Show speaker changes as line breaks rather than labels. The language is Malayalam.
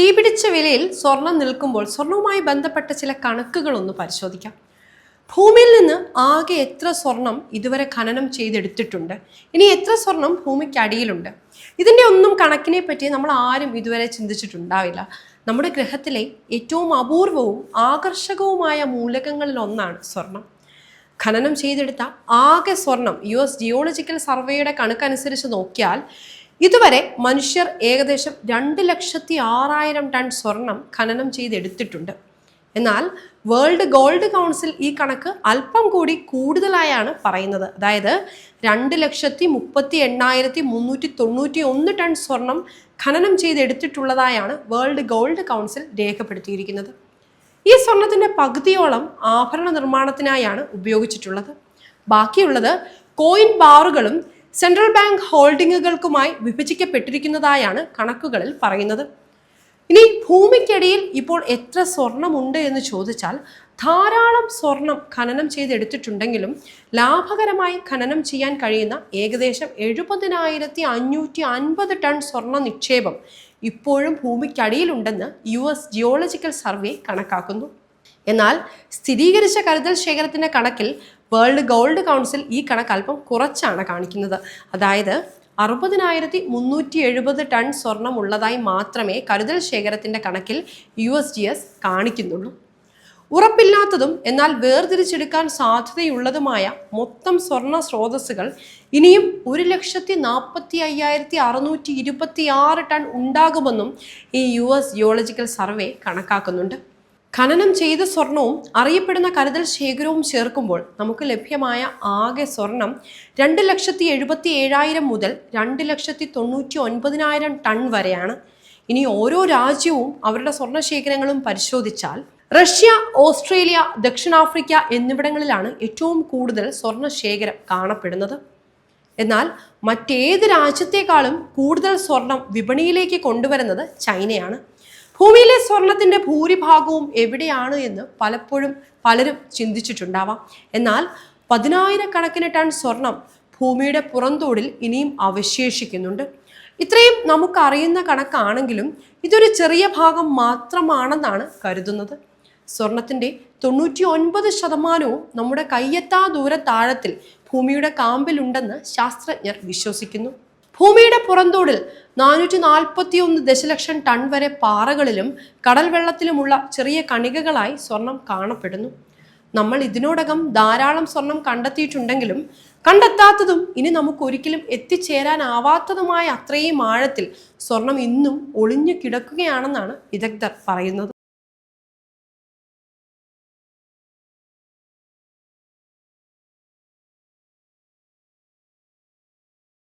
തീപിടിച്ച വിലയിൽ സ്വർണം നിൽക്കുമ്പോൾ സ്വർണവുമായി ബന്ധപ്പെട്ട ചില കണക്കുകളൊന്ന് പരിശോധിക്കാം. ഭൂമിയിൽ നിന്ന് ആകെ എത്ര സ്വർണം ഇതുവരെ ഖനനം ചെയ്തെടുത്തിട്ടുണ്ട്? ഇനി എത്ര സ്വർണം ഭൂമിക്കടിയിലുണ്ട് ഇതിന്റെ ഒന്നും കണക്കിനെ പറ്റി നമ്മൾ ആരും ഇതുവരെ ചിന്തിച്ചിട്ടുണ്ടാവില്ല. നമ്മുടെ ഗ്രഹത്തിലെ ഏറ്റവും അപൂർവവും ആകർഷകവുമായ മൂലകങ്ങളിൽ ഒന്നാണ് സ്വർണം. ഖനനം ചെയ്തെടുത്ത ആകെ സ്വർണം യു എസ് ജിയോളജിക്കൽ സർവേയുടെ കണക്കനുസരിച്ച് നോക്കിയാൽ ഇതുവരെ മനുഷ്യർ ഏകദേശം രണ്ട് ലക്ഷത്തി ആറായിരം ടൺ സ്വർണം ഖനനം ചെയ്തെടുത്തിട്ടുണ്ട്. എന്നാൽ വേൾഡ് ഗോൾഡ് കൗൺസിൽ ഈ കണക്ക് അല്പം കൂടി കൂടുതലായാണ് പറയുന്നത്. അതായത് രണ്ട് ലക്ഷത്തി മുപ്പത്തി എണ്ണായിരത്തി മുന്നൂറ്റി തൊണ്ണൂറ്റി ഒന്ന് ടൺ സ്വർണം ഖനനം ചെയ്തെടുത്തിട്ടുള്ളതായാണ് വേൾഡ് ഗോൾഡ് കൗൺസിൽ രേഖപ്പെടുത്തിയിരിക്കുന്നത്. ഈ സ്വർണത്തിന്റെ പകുതിയോളം ആഭരണ നിർമ്മാണത്തിനായാണ് ഉപയോഗിച്ചിട്ടുള്ളത്. ബാക്കിയുള്ളത് കോയിൻ ബാറുകളും സെൻട്രൽ ബാങ്ക് ഹോൾഡിങ്ങുകൾക്കുമായി വിഭജിക്കപ്പെട്ടിരിക്കുന്നതായാണ് കണക്കുകളിൽ പറയുന്നത്. ഇനി ഭൂമിക്കടിയിൽ ഇപ്പോൾ എത്ര സ്വർണമുണ്ട് എന്ന് ചോദിച്ചാൽ ധാരാളം സ്വർണം ഖനനം ചെയ്തെടുത്തിട്ടുണ്ടെങ്കിലും ലാഭകരമായി ഖനനം ചെയ്യാൻ കഴിയുന്ന ഏകദേശം എഴുപതിനായിരത്തി അഞ്ഞൂറ്റി അൻപത് ടൺ സ്വർണ നിക്ഷേപം ഇപ്പോഴും ഭൂമിക്കടിയിലുണ്ടെന്ന് യു എസ് ജിയോളജിക്കൽ സർവേ കണക്കാക്കുന്നു. എന്നാൽ സ്ഥിരീകരിച്ച കരുതൽ ശേഖരത്തിന്റെ കണക്കിൽ വേൾഡ് ഗോൾഡ് കൗൺസിൽ ഈ കണക്ക് അല്പം കുറച്ചാണ് കാണിക്കുന്നത്. അതായത് അറുപതിനായിരത്തി മുന്നൂറ്റി എഴുപത് ടൺ സ്വർണം ഉള്ളതായി മാത്രമേ കരുതൽ ശേഖരത്തിന്റെ കണക്കിൽ യു എസ് ജി എസ് കാണിക്കുന്നുള്ളൂ. ഉറപ്പില്ലാത്തതും എന്നാൽ വേർതിരിച്ചെടുക്കാൻ സാധ്യതയുള്ളതുമായ മൊത്തം സ്വർണ സ്രോതസ്സുകൾ ഇനിയും ഒരു ലക്ഷത്തി നാൽപ്പത്തി അയ്യായിരത്തി അറുന്നൂറ്റി ഇരുപത്തി ആറ് ടൺ ഉണ്ടാകുമെന്നും ഈ യു എസ് ജിയോളജിക്കൽ സർവേ കണക്കാക്കുന്നുണ്ട്. ഖനനം ചെയ്ത സ്വർണവും അറിയപ്പെടുന്ന കരുതൽ ശേഖരവും ചേർക്കുമ്പോൾ നമുക്ക് ലഭ്യമായ ആകെ സ്വർണം രണ്ട് ലക്ഷത്തി എഴുപത്തി ഏഴായിരം മുതൽ രണ്ട് ലക്ഷത്തി തൊണ്ണൂറ്റി ഒൻപതിനായിരം ടൺ വരെയാണ്. ഇനി ഓരോ രാജ്യവും അവരുടെ സ്വർണ ശേഖരങ്ങളും പരിശോധിച്ചാൽ റഷ്യ ഓസ്ട്രേലിയ ദക്ഷിണാഫ്രിക്ക എന്നിവിടങ്ങളിലാണ് ഏറ്റവും കൂടുതൽ സ്വർണ ശേഖരം കാണപ്പെടുന്നത്. എന്നാൽ മറ്റേത് രാജ്യത്തെക്കാളും കൂടുതൽ സ്വർണം വിപണിയിലേക്ക് കൊണ്ടുവരുന്നത് ചൈനയാണ്. ഭൂമിയിലെ സ്വർണത്തിന്റെ ഭൂരിഭാഗവും എവിടെയാണ് എന്ന് പലപ്പോഴും പലരും ചിന്തിച്ചിട്ടുണ്ടാവാം. എന്നാൽ പതിനായിരക്കണക്കിന് ടൺ സ്വർണം ഭൂമിയുടെ പുറന്തോടിൽ ഇനിയും അവശേഷിക്കുന്നുണ്ട്. ഇത്രയും നമുക്കറിയുന്ന കണക്കാണെങ്കിലും ഇതൊരു ചെറിയ ഭാഗം മാത്രമാണെന്നാണ് കരുതുന്നത്. സ്വർണത്തിന്റെ തൊണ്ണൂറ്റി ഒൻപത് ശതമാനവും നമ്മുടെ കയ്യെത്താ ദൂരത്താഴത്തിൽ ഭൂമിയുടെ കാമ്പിലുണ്ടെന്ന് ശാസ്ത്രജ്ഞർ വിശ്വസിക്കുന്നു. ഭൂമിയുടെ പുറന്തോടിൽ നാനൂറ്റി നാൽപ്പത്തി ഒന്ന് ദശലക്ഷം ടൺ വരെ പാറകളിലും കടൽ വെള്ളത്തിലുമുള്ള ചെറിയ കണികകളായി സ്വർണം കാണപ്പെടുന്നു. നമ്മൾ ഇതിനോടകം ധാരാളം സ്വർണം കണ്ടെത്തിയിട്ടുണ്ടെങ്കിലും കണ്ടെത്താത്തതും ഇനി നമുക്ക് ഒരിക്കലും എത്തിച്ചേരാനാവാത്തതുമായ അത്രയും ആഴത്തിൽ സ്വർണം ഇന്നും ഒളിഞ്ഞു കിടക്കുകയാണെന്നാണ് വിദഗ്ധർ പറയുന്നത്.